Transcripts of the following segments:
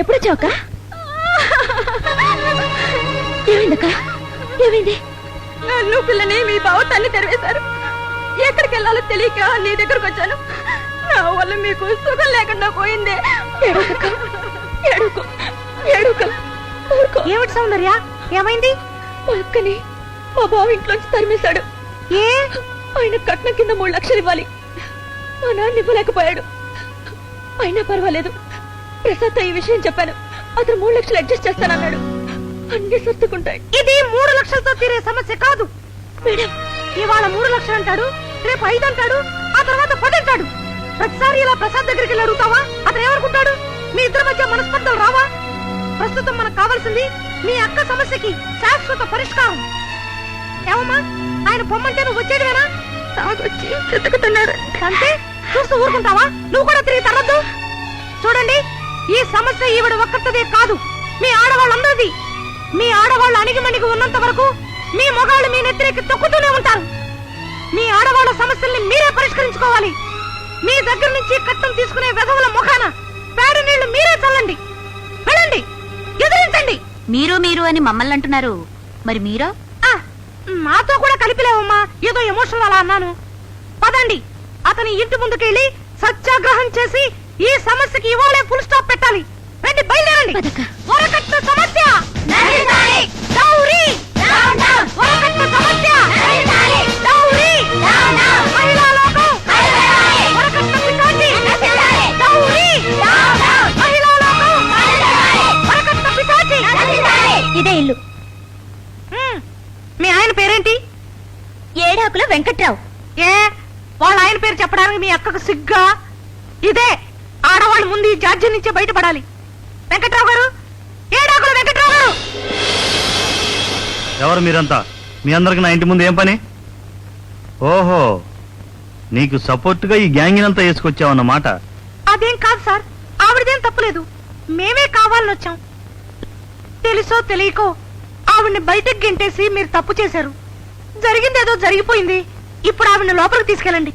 ఎప్పుడు వచ్చావక్క? ఏమైందక్క? ఏమైంది? నన్ను పిల్లని మీ బావ తల్లి తెరవేశారు. ఎక్కడికి వెళ్ళాలో తెలియక నీ దగ్గరకు వచ్చాను. నా వల్ల మీకు సుఖం లేకుండా పోయింది. ఏడవకక్క. ఏడుకో ఏడుకో ఏమిటి సౌందర్య? ఏమైంది? మా అక్కని మా బావ ఇంట్లోంచి తరిమేశాడు. ఏ? ఆయన కట్నం కింద మూడు లక్షలు ఇవ్వాలి. మా నాన్న ఇవ్వలేకపోయాడు. అయినా పర్వాలేదు. ప్రసాద్తో ఈ విషయం చెప్పాను. అతను మూడు లక్షలు అడ్జస్ట్ చేస్తానన్నాడు. అన్ని సర్దుకుంటాయి. ఇది మూడు లక్షలతో తీరే సమస్య కాదు. మేడం. ఇవాళ మూడు లక్షలు అంటాడు రేపు ఐదు అంటాడు ఆ తర్వాత పది అంటాడు. ప్రతిసారి ఇలా ప్రసాద్ దగ్గరికి వెళ్ళి అడుగుతావా? అతను ఏమనుకుంటాడు? మీ ఇద్దరి మధ్య మనస్పర్ధలు రావా? ప్రస్తుతం మనకు కావాల్సింది మీ అక్క సమస్యకి శాశ్వత పరిష్కారం. ఏమమ్మా? ఆయన పొమ్మంటే నువ్వు వచ్చేదివేనా తాగొచ్చి అంతే? చూస్తూ ఊరుకుంటావా? నువ్వు కూడా తిరిగి తరద్దు. చూడండి ఈ సమస్య ఈవిడ ఒక్కరిదే కాదు. మీ ఆడవాళ్ళందరిది. మీ ఆడవాళ్ళు అణిగిమణిగి ఉన్నంత వరకు మీ మగాళ్ళు మీ నెత్తిరెక్కి తొక్కుతూనే ఉంటారు. మీ ఆడవాళ్ళ సమస్యల్ని మీరే పరిష్కరించుకోవాలి. మీ దగ్గర నుంచి కట్టం తీసుకునే వెధవుల ముఖాన పేడ నీళ్ళు మీరే చల్లండి. వెళ్ళండి. ఎదిరించండి. మీరు మీరు అని మమ్మల్ని అంటున్నారు. మరి మీరో? మాతో కూడా కలిపిలేవమ్మా. ఏదో ఎమోషనల్ అలా అన్నాను. పదండి. అతని ఇంటి ముందుకెళ్ళి సత్యాగ్రహం చేసి ఈ సమస్యకి ఇవాళే ఫుల్ స్టాప్ పెట్టాలి. రండి బయలుదేరండి. వరకట్న సమస్య. డౌరీ! వరకట్న సమస్య. డౌరీ! మహిళా లోకం! వరకట్న పిశాచి! డౌరీ! మహిళా లోకం! వరకట్న పిశాచి! ఇదే ఇల్లు. మీ ఆయన పేరేంటి? ఏడాకుల వెంకట్రావు. ఏ? వాళ్ళ ఆయన పేరు చెప్పడానికి మీ అక్కకు సిగ్గా? ఇదే. ఆడవాళ్ళు ముందు ఈ జాడ్యం నుంచే బయటపడాలి. వెంకట్రావు గారు ఏడాకుల వెంకట్రావు గారు? ఎవరు మీరంతా? మీ అందరికి నా ఇంటి ముందు ఏం పని? ఓహో నీకు సపోర్ట్గా ఈ గ్యాంగ్ అంతా వేసుకొచ్చావన్నమాట. అదేం కాదు సార్ ఆవిడదేం తప్పులేదు. మేమే కావాలని వచ్చాం. తెలుసో తెలియకో ఆవిడ్ని బయటకు గెంటేసి మీరు తప్పు చేశారు. జరిగిందేదో జరిగిపోయింది. ఇప్పుడు ఆవిడ్ని లోపలికి తీసుకెళ్ళండి.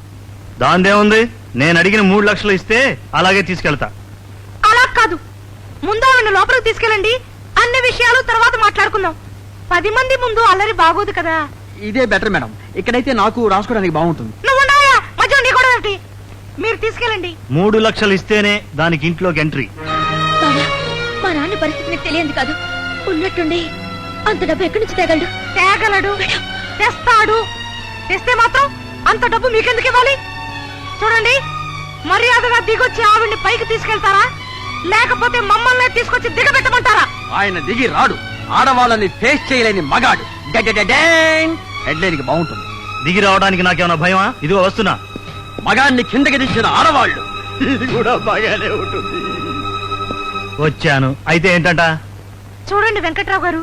దాందేముంది? నేను అడిగిన మూడు లక్షలు ఇస్తే అలాగే తీసుకెళ్తా. అలా కాదు. ముందు ఆవిడ లోపలికి తీసుకెళ్ళండి. అన్ని విషయాలు తర్వాత మాట్లాడుకుందాం. పది మంది ముందు అల్లరి బాగోదు కదా. ఇదే బెటర్ మేడం. ఇక్కడైతే నాకు రాసుకోవడానికి బాగుంటుంది. నువ్వు నీ కూడా ఏమిటి మీరు తీసుకెళ్ళండి. మూడు లక్షలు ఇస్తేనే దానికి ఇంట్లోకి ఎంట్రీ. బావా మా నాన్న పరిస్థితి నీకు తెలియంది కాదు. ఉన్నట్టుండి అంత డబ్బు ఎక్కడి నుంచి తేగలడు? తేగలడు. తెస్తాడు. తెస్తే మాత్రం అంత డబ్బు మీకెందుకు ఇవ్వాలి? చూడండి మర్యాదగా దిగొచ్చి ఆవిడ్ని పైకి తీసుకెళ్తారా? లేకపోతే మమ్మల్ని తీసుకొచ్చి దిగబెట్టమంటారా? ఆయన దిగి రాడు. ఆడవాళ్ళని ఫేస్ చేయలేని మగాడు. హెడ్లైన్కి బాగుంటుంది. దిగి రావడానికి నాకేమైనా భయమా? ఇదిగో వస్తున్నా. మగాన్ని కిందకి దించిన ఆడవాళ్ళు. ఇది కూడా బాగానే ఉంటుంది. వచ్చాను. అయితే ఏంటంట? చూడండి వెంకట్రావు గారు.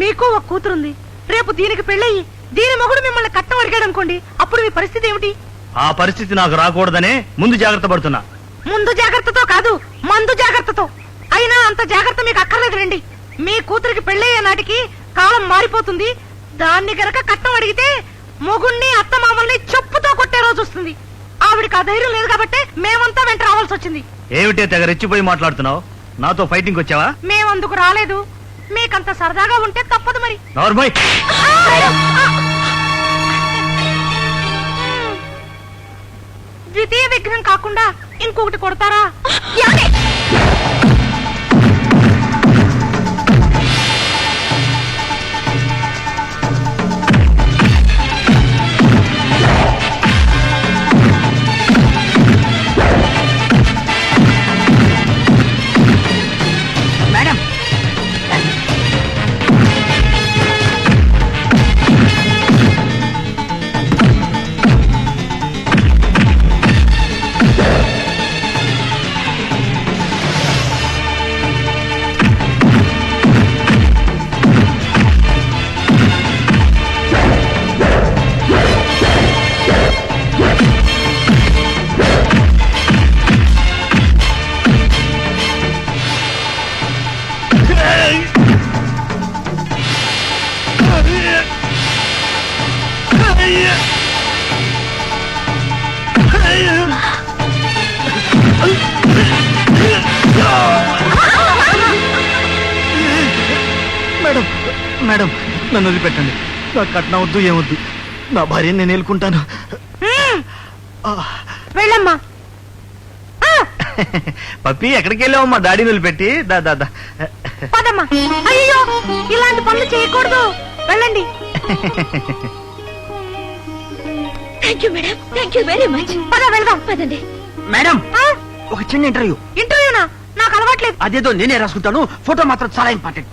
మీకు ఒక కూతురుంది. రేపు దీనికి పెళ్ళయి దీని మొగుడు మిమ్మల్ని కట్టం అడిగాడు అనుకోండి అప్పుడు మీ పరిస్థితి ఏమిటి? ఆ పరిస్థితి నాకు రాకూడదనే ముందు జాగ్రత్త పడుతున్నా. ముందు జాగ్రత్తతో కాదు మందు జాగ్రత్తతో. అయినా అంత జాగ్రత్త మీకు అక్కర్లేదు రండి. మీ కూతురికి పెళ్ళయ్యే నాటికి కాలం మారిపోతుంది. దాన్ని గనక కట్టం అడిగితే మొగుణ్ణి అత్తమామల్ని చెప్పుతో కొట్టే రోజు వస్తుంది. ఆవిడికి ఆ ధైర్యం లేదు కాబట్టి మేమంతా వెంట రావాల్సి వచ్చింది. ఏమిటే తెగ రెచ్చిపోయి మాట్లాడుతున్నావు? నాతో ఫైటింగ్ వచ్చావా? మేమందుకు రాలేదు. మీకంత సరదాగా ఉంటే తప్పదు మరి. నార్మల్ ద్వితీయ విగ్రహం కాకుండా ఇంకొకటి కొడతారా? మేడం నన్ను వదిలిపెట్టండి. నా కట్నం వద్దు ఏమొద్దు నా భార్య నేను. ఆ, వెళ్ళమ్మా. ఆ, పప్పి ఎక్కడికి వెళ్ళావు మా డాడీని వదిలిపెట్టి. దా దా దా. పదమ్మా. అయ్యో ఇలాంటి పనులు చేయకూడదు. వెళ్ళండి. Thank you madam thank you very much పద వెళ్దాం. పదండి. మేడం ఆ, ఒక చిన్న ఇంటర్వ్యూ. ఇంటర్వ్యూనా? నాకు అలవాట్లేదు. అదేదో నేనే రాసుకుంటాను. ఫోటో మాత్రం చాలా ఇంపార్టెంట్.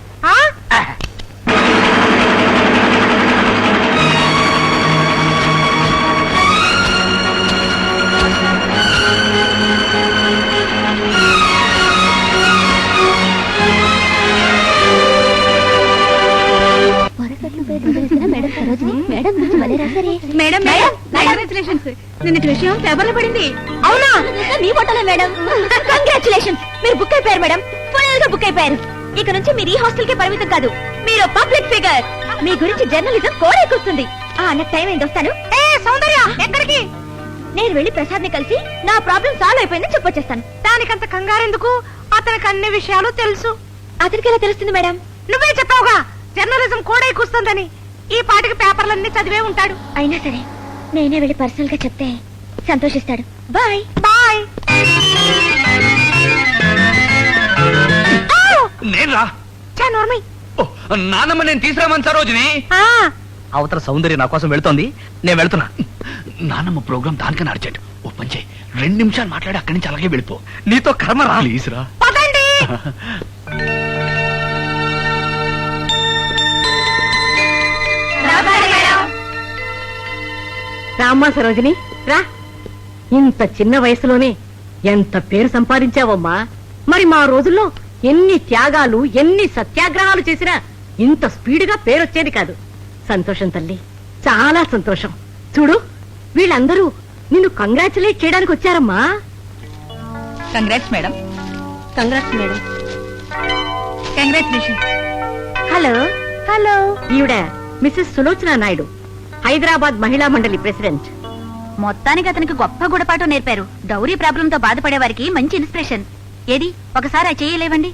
మేడం మేడం కంగ్రాచులేషన్స్ నిన్నటి విషయం పేపర్లో పడింది అవునా మీ ఫోటోలే మేడం కంగ్రాచులేషన్ మీరు బుక్ అయిపోయారు మేడం ఫైనల్గా బుక్ అయిపోయారు ఇక నుంచి మీరు ఈ హాస్టల్ కే పరిమితం కాదు మీరు పబ్లిక్ ఫిగర్ మీ గురించి జర్నలిజం కోడెక్కుస్తుంది ఆ నాకు టైం అయింది వస్తాను ఏ సౌందర్య ఎక్కడికి నేను వెళ్ళి ప్రసాద్ని కలిసి నా ప్రాబ్లం సాల్వ్ అయిపోయిందని చెప్పొచ్చేస్తాను దానికంత కంగారెందుకు అతనికి అన్ని విషయాలు తెలుసు. అతనికి ఎలా తెలుస్తుంది మేడం? నువ్వే చెప్పావుగా. జర్నలిజం కూడా కూస్తుందని ఈ పాటికి పేపర్లన్నీ చదివే ఉంటాడు. అయినా సరే నేనే వెళ్ళి పర్సనల్గా చెప్తే సంతోషిస్తాడు. బాయ్. బాయ్. నేను రా. నోర్మై. ఓ, నానమ్మ నేను తీసుకురామని సరోజిని అవతల సౌందర్య నా కోసం వెళ్తోంది. నేను వెళ్తున్నా. నానమ్మ ప్రోగ్రామ్ దానికన్నా అర్జెంట్. ఓ పని చేయి రెండు నిమిషాలు మాట్లాడి అక్కడి నుంచి అలాగే వెళ్ళిపో. నీతో కర్మ రా ప్లీజ్ రా పదండి. రామ్మా సరోజిని రా. ఇంత చిన్న వయసులోనే ఎంత పేరు సంపాదించావమ్మా. మరి మా రోజుల్లో ఎన్ని త్యాగాలు ఎన్ని సత్యాగ్రహాలు చేసినా ఇంత స్పీడ్గా పేరొచ్చేది కాదు. సంతోషం తల్లి చాలా సంతోషం. చూడు వీళ్ళందరూ నిన్ను కంగ్రాచులేట్ చేయడానికి వచ్చారమ్మా. Congrats madam. Congrats madam. Congratulation hello. Hello. ఈవిడ మిస్సెస్ సులోచన నాయుడు. హైదరాబాద్ మహిళా మండలి ప్రెసిడెంట్. మొత్తానికి అతనికి గొప్ప గుణపాఠం నేర్పారు. డౌరీ ప్రాబ్లం తో బాధపడే వారికి మంచి ఇన్స్పిరేషన్. ఏది? ఒకసారి ఆ చేయలేవండి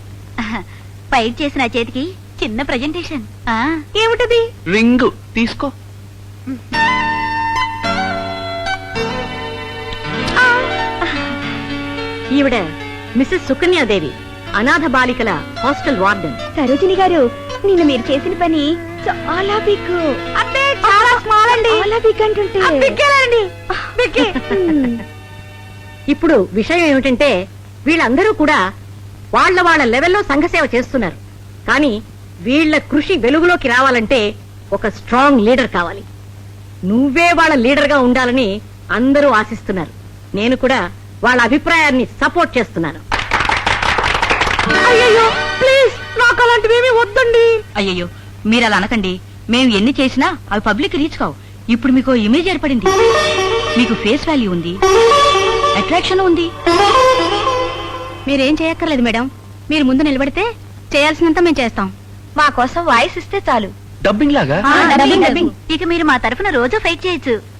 ఫైట్ చేసిన చేతికి చిన్న ప్రజెంటేషన్. ఏమిటది? రింగ్. తీసుకో. ఈవిడ మిస్సెస్ సుకన్యాదేవి అనాథ బాలికల హాస్టల్ వార్డెన్. సరోజిని గారు నిన్న మీరు చేసిన పని చాలా బిగ్గే ఇప్పుడు విషయం ఏమిటంటే వీళ్ళందరూ కూడా వాళ్ళ వాళ్ళ లెవెల్లో సంఘసేవ చేస్తున్నారు. కానీ వీళ్ళ కృషి వెలుగులోకి రావాలంటే ఒక స్ట్రాంగ్ లీడర్ కావాలి. నువ్వే వాళ్ళ లీడర్గా ఉండాలని అందరూ ఆశిస్తున్నారు. నేను కూడా వాళ్ళ అభిప్రాయాన్ని సపోర్ట్ చేస్తున్నాను. అయ్యయ్యో ప్లీజ్ నాకు అలాంటివేమీ వద్దండి. అయ్యయ్యో మీరు అలా అనకండి. మేము ఎన్ని చేసినా అవి పబ్లిక్ రీచ్ కావు. ఇప్పుడు మీకు ఇమేజ్ ఏర్పడింది. మీకు ఫేస్ వాల్యూ ఉంది. అట్రాక్షన్ ఉంది. మీరేం చేయక్కర్లేదు మేడం. మీరు ముందు నిలబడితే చేయాల్సినంత మేము చేస్తాం. మా కోసం వాయిస్ ఇస్తే చాలు. డబ్బింగ్ లాగా? Dubbing, dubbing. ఇక మీరు మా తరఫున రోజు ఫైట్ చేయొచ్చు.